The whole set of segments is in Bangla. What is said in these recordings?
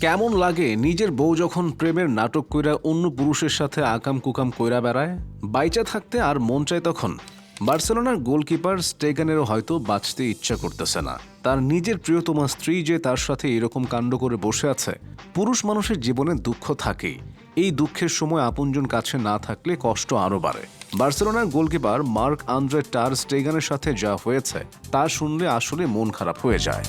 কেমন লাগে নিজের বউ যখন প্রেমের নাটক কইরা অন্য পুরুষের সাথে আকাম কুকাম কইরা বেড়ায়? বাইচা থাকতে আর মন চায় তখন? বার্সেলোনার গোলকিপার স্টেগানেরও হয়তো বাঁচতে ইচ্ছা করতেছে না। তার নিজের প্রিয়তমা স্ত্রী যে তার সাথে এরকম কাণ্ড করে বসে আছে, পুরুষ মানুষের জীবনে দুঃখ থাকেই। এই দুঃখের সময় আপনজন কাছে না থাকলে কষ্ট আরও বাড়ে। বার্সেলোনার গোলকিপার মার্ক আন্দ্রে টার স্টেগানের সাথে যা হয়েছে, তা শুনলে আসলে মন খারাপ হয়ে যায়।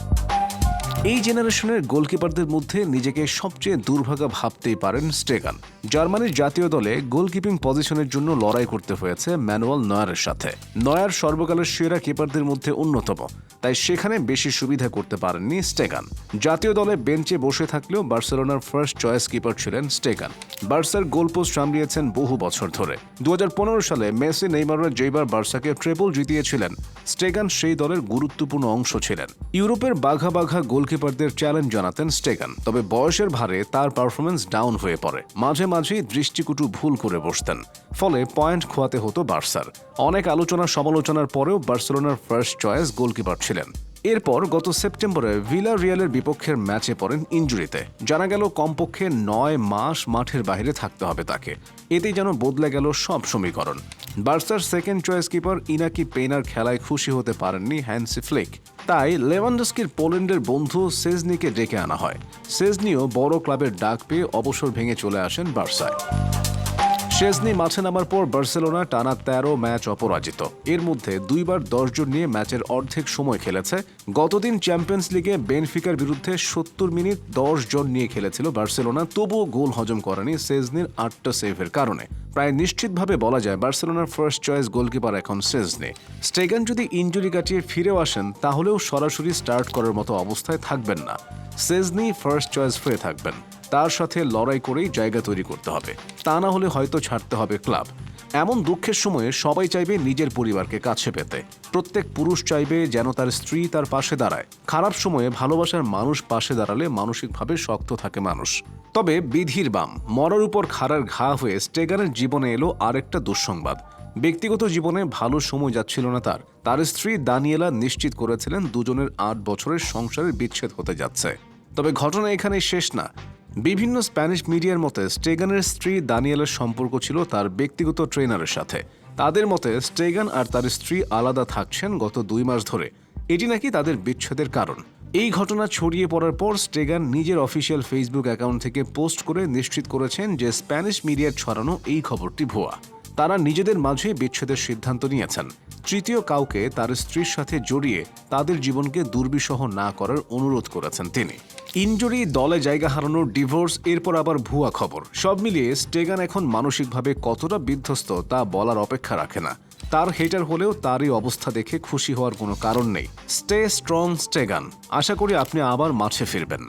এই জেনারেশনের গোলকিপারদের মধ্যে নিজেকে সবচেয়ে দুর্ভাগা ভাবতেই পারেন স্টেগান। জার্মানির জাতীয় দলে গোলকিপিং পজিশনের জন্য লড়াই করতে হয়েছে ম্যানুয়াল নয়ারের সাথে। নয়ার সর্বকালের সেরা কিপারদের মধ্যে অন্যতম, তাই সেখানে বেশি সুবিধা করতে পারেননি স্টেগান। জাতীয় দলে বেঞ্চে বসে থাকলেও বার্সেলোনার ফার্স্ট চয়েস কিপার ছিলেন স্টেগান। বার্সার গোলপোস্ট সামলিয়েছেন বহু বছর ধরে। দু হাজার পনেরো সালে মেসি নেইমাররা যেবার বার্সাকে ট্রেবল জিতিয়েছিলেন। স্টেগান সেই দলের গুরুত্বপূর্ণ অংশ ছিলেন। ইউরোপের বাঘা বাঘা গোলকিপারদের চ্যালেঞ্জ জানাতেন স্টেগান তবে বয়সের ভারে তার পারফরমেন্স ডাউন হয়ে পড়ে। মাঝে মাঝেই দৃষ্টিকুটু ভুল করে বসতেন, ফলে পয়েন্ট খোয়াতে হতো বার্সার। অনেক আলোচনা, সমালোচনার পরেও বার্সেলোনার ফার্স্ট চয়েস গোলকিপার ছিলেন। এরপর গত সেপ্টেম্বরে ভিলা রিয়ালের বিপক্ষের ম্যাচে পড়েন ইঞ্জুরিতে জানা গেল, কমপক্ষে নয় মাস মাঠের বাইরে থাকতে হবে তাকে। এতেই যেন বদলে গেল সব সমীকরণ। বার্সার সেকেন্ড চয়েস কিপার ইনাকি পেনার খেলায় খুশি হতে পারেননি হ্যান্সি ফ্লিক। তাই লেভানডস্কির পোল্যান্ডের বন্ধু সেজনিকে ডেকে আনা হয়। সেজনিও বড় ক্লাবের ডাক পেয়ে অবসর ভেঙে চলে আসেন বার্সায়। শেজনি মাঠে নামার পর বার্সেলোনা টানা তেরো ম্যাচ অপরাজিত। এর মধ্যে দুইবার দশজন নিয়ে ম্যাচের অর্ধেক সময় খেলেছে। গতদিন চ্যাম্পিয়ন্স লিগে বেনফিকার বিরুদ্ধে সত্তর মিনিট দশ জন নিয়ে খেলেছিল বার্সেলোনা, তবুও গোল হজম করেনি সেজনির আটটা সেভের কারণে। প্রায় নিশ্চিতভাবে বলা যায় বার্সেলোনার ফার্স্ট চয়েস গোলকিপার এখন সেজনি। স্টেগান যদি ইঞ্জুরি কাটিয়ে ফিরেও আসেন, তাহলেও সরাসরি স্টার্ট করার মতো অবস্থায় থাকবেন না। সেজনি ফার্স্ট চয়েস হয়ে থাকবেন। তার সাথে লড়াই করেই জায়গা তৈরি করতে হবে। তা না হলে হয়তো ছাড়তে হবে ক্লাব। এমন দুঃখের সময়ে সবাই চাইবে নিজের পরিবারকে কাছে পেতে। প্রত্যেক পুরুষ চাইবে যেন তার স্ত্রী তার পাশে দাঁড়ায়। খারাপ সময়ে ভালোবাসার মানুষ পাশে দাঁড়ালে মানসিকভাবে শক্ত থাকে মানুষ। তবে বিধির বাম, মরার উপর খাড়ার ঘা হয়ে স্টেগানের জীবনে এলো আরেকটা দুঃসংবাদ। ব্যক্তিগত জীবনে ভালো সময় যাচ্ছিল না তার। তার স্ত্রী দানিয়েলা নিশ্চিত করেছিলেন দুজনের আট বছরের সংসারের বিচ্ছেদ হতে যাচ্ছে। তবে ঘটনা এখানেই শেষ না। বিভিন্ন স্প্যানিশ মিডিয়ার মতে, স্টেগানের স্ত্রী দানিয়েলের সম্পর্ক ছিল তার ব্যক্তিগত ট্রেনারের সাথে। তাদের মতে, স্টেগান আর তার স্ত্রী আলাদা থাকছেন গত দুই মাস ধরে। এটি নাকি তাদের বিচ্ছেদের কারণ। এই ঘটনা ছড়িয়ে পড়ার পর স্টেগান নিজের অফিসিয়াল ফেসবুক অ্যাকাউন্ট থেকে পোস্ট করে নিশ্চিত করেছেন যে স্প্যানিশ মিডিয়ার ছড়ানো এই খবরটি ভুয়া। তারা নিজেদের মাঝে বিচ্ছেদের সিদ্ধান্ত নিয়েছেন। তৃতীয় কাউকে তার স্ত্রীর সাথে জড়িয়ে তাদের জীবনকে দুর্বিষহ না করার অনুরোধ করেছেন তিনি। ইনজুরি, দলে জায়গা হারানোর ডিভোর্স, এরপর আবার ভুয়া খবর। সব মিলিয়ে স্টেগান এখন মানসিকভাবে কতটা বিধ্বস্ত তা বলার অপেক্ষা রাখে না। তার হেটার হলেও তারই অবস্থা দেখে খুশি হওয়ার কোনো কারণ নেই। Stay strong Stegen. আশা করি আপনি আবার মাঠে ফিরবেন।